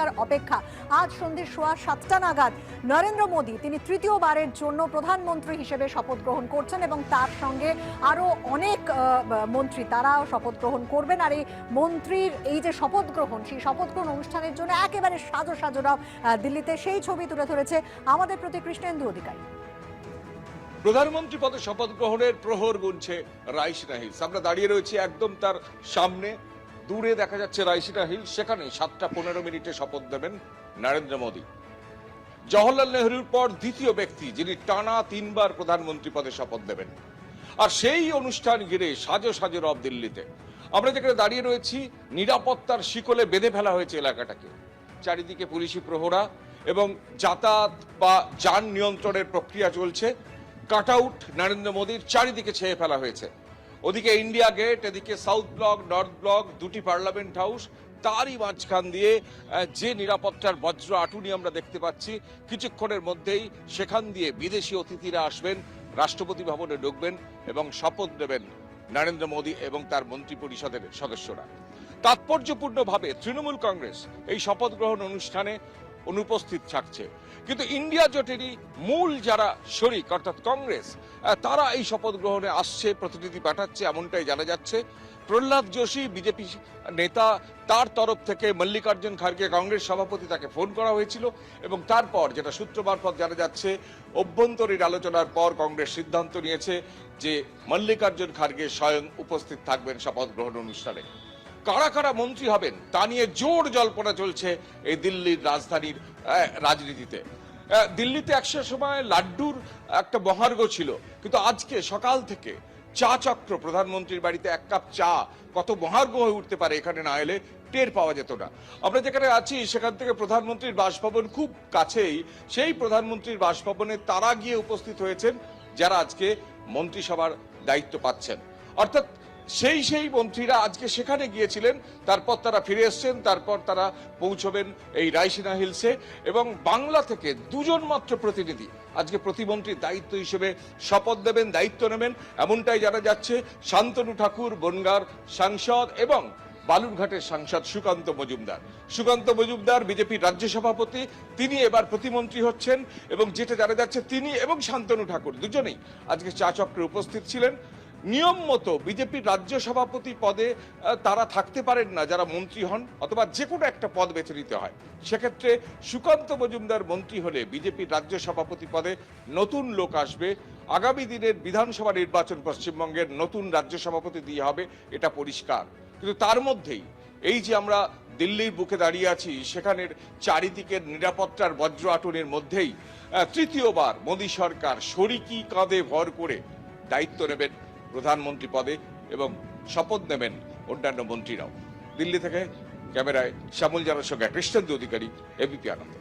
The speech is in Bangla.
দেখার অপেক্ষা। আজ সন্ধ্যে সোয়া সাতটা নাগাদ নরেন্দ্র মোদী তিনি তৃতীয়বারের জন্য প্রধানমন্ত্রী হিসেবে শপথ গ্রহণ করছেন এবং তার সঙ্গে আরও অনেক মন্ত্রী তারাও শপথ গ্রহণ করবেন। আর এই মন্ত্রীর এই যে শপথ গ্রহণ, সেই শপথ গ্রহণ অনুষ্ঠানের জন্য একেবারে সাজো সাজোরাও দিল্লিতে সেই ছবি তুলে ধরেছে আমাদের প্রতি কৃষ্ণেন্দু অধিকারী। প্রধানমন্ত্রী পদে শপথ গ্রহণের প্রহর গুনছে রাইস হিলস আমরা দাঁড়িয়ে রয়েছি একদম তার সামনে। দূরে দেখা যাচ্ছে রাইসিনা হিল, সেখানে সাতটা পনেরো মিনিটে শপথ দেবেন নরেন্দ্র মোদী। জওহরলাল নেহরুর পর দ্বিতীয় ব্যক্তি, যিনি টানা তিনবার প্রধানমন্ত্রী পদে শপথ দেবেন। আর সেই অনুষ্ঠান ঘিরে সাজো সাজো রব দিল্লিতে। আমরা যেখানে দাঁড়িয়ে রয়েছি, নিরাপত্তার শিকলে বেঁধে ফেলা হয়েছে এলাকাটাকে। চারিদিকে পুলিশি প্রহরা এবং যাতায়াত বা যান নিয়ন্ত্রণের প্রক্রিয়া চলছে। কাট আউট নরেন্দ্র মোদীর চারিদিকে ছেয়ে ফেলা হয়েছে। ওদিকে ইন্ডিয়া গেট এদিকে সাউথ ব্লক নর্থ ব্লক দুটি পার্লামেন্ট হাউস তারই মাঝখান দিয়ে যে নিরাপত্তার বজ্র আটুনি আমরা দেখতে পাচ্ছি, কিছুক্ষণের মধ্যেই সেখান দিয়ে বিদেশি অতিথিরা আসবেন, রাষ্ট্রপতি ভবনে ঢুকবেন এবং শপথ নেবেন নরেন্দ্র মোদী এবং তার মন্ত্রী পরিষদের সদস্যরা। তাৎপর্যপূর্ণভাবে তৃণমূল কংগ্রেস এই শপথ গ্রহণ অনুষ্ঠানে অনুপস্থিত থাকছে। কিন্তু ইন্ডিয়া জোটেরই মূল যারা শরিক, অর্থাৎ কংগ্রেস তারা এই শপথ গ্রহণে আসছে, প্রতিনিধি পাঠাচ্ছে, এমনটাই জানা যাচ্ছে। প্রহ্লাদ যোশী, বিজেপি নেতা, তার তরফ থেকে মল্লিকার্জুন খার্গে কংগ্রেস সভাপতি তাকে ফোন করা হয়েছিল এবং তারপর যেটা সূত্র মারফত জানা যাচ্ছে, অভ্যন্তরীণ আলোচনার পর কংগ্রেস সিদ্ধান্ত নিয়েছে যে মল্লিকার্জুন খার্গে স্বয়ং উপস্থিত থাকবেন শপথ গ্রহণ অনুষ্ঠানে। কারা কারা মন্ত্রী হবেন, তা নিয়ে জোর জল্পনা চলছে এই দিল্লির রাজধানীর রাজনীতিতে। দিল্লিতে একশো সময় লাড্ডুর একটা মহার্ঘ ছিল, কিন্তু আজকে সকাল থেকে চা চক্র, প্রধানমন্ত্রীর বাড়িতে এক কাপ চা, কত মহার্ঘ হয়ে উঠতে পারে এখানে না এলে টের পাওয়া যেত না। আমরা যেখানে আছি, সেখান থেকে প্রধানমন্ত্রীর বাসভবন খুব কাছেই, সেই প্রধানমন্ত্রীর বাসভবনে তারা গিয়ে উপস্থিত হয়েছেন, যারা আজকে মন্ত্রিসভার দায়িত্ব পাচ্ছেন। অর্থাৎ সেই সেই মন্ত্রীরা আজকে সেখানে গিয়েছিলেন, তারপর তারা ফিরে এসছেন, তারপর তারা পৌঁছবেন এই রাইসিনা হিলসে এবং বাংলা থেকে দুজন মাত্র প্রতিনিধি আজকে প্রতিমন্ত্রীর দায়িত্ব হিসেবে শপথ দেবেন দায়িত্ব নেবেন। এমনটাই জানা যাচ্ছে শান্তনু ঠাকুর, বনগার সাংসদ এবং বালুরঘাটের সাংসদ সুকান্ত মজুমদার। সুকান্ত মজুমদার বিজেপির রাজ্য সভাপতি, তিনি এবার প্রতিমন্ত্রী হচ্ছেন এবং যেটা জানা যাচ্ছে তিনি এবং শান্তনু ঠাকুর দুজনেই আজকে চা চক্রে উপস্থিত ছিলেন। নিয়ম মতো বিজেপির রাজ্য সভাপতি পদে তারা থাকতে পারেন না, যারা মন্ত্রী হন, অথবা যে কোনো একটা পদ বেছে নিতে হয়। সেক্ষেত্রে সুকান্ত মজুমদার মন্ত্রী হলে বিজেপির রাজ্য সভাপতি পদে নতুন লোক আসবে। আগামী দিনের বিধানসভা নির্বাচন পশ্চিমবঙ্গের নতুন রাজ্য সভাপতি দিয়ে হবে, এটা পরিষ্কার। কিন্তু তার মধ্যেই এই যে আমরা দিল্লির বুকে দাঁড়িয়ে আছি, সেখানের চারিদিকের নিরাপত্তার বজ্র আটনের মধ্যেই তৃতীয়বার মোদী সরকার শরিকি কাঁধে ভর করে দায়িত্ব নেবেন। প্রধানমন্ত্রী পদে এবং শপথ নেবেন অন্যান্য মন্ত্রীরাও। দিল্লি থেকে ক্যামেরায় শ্যামল জানার সঙ্গে, কৃষ্ণেন্দু অধিকারী এবিপি আনন্দ।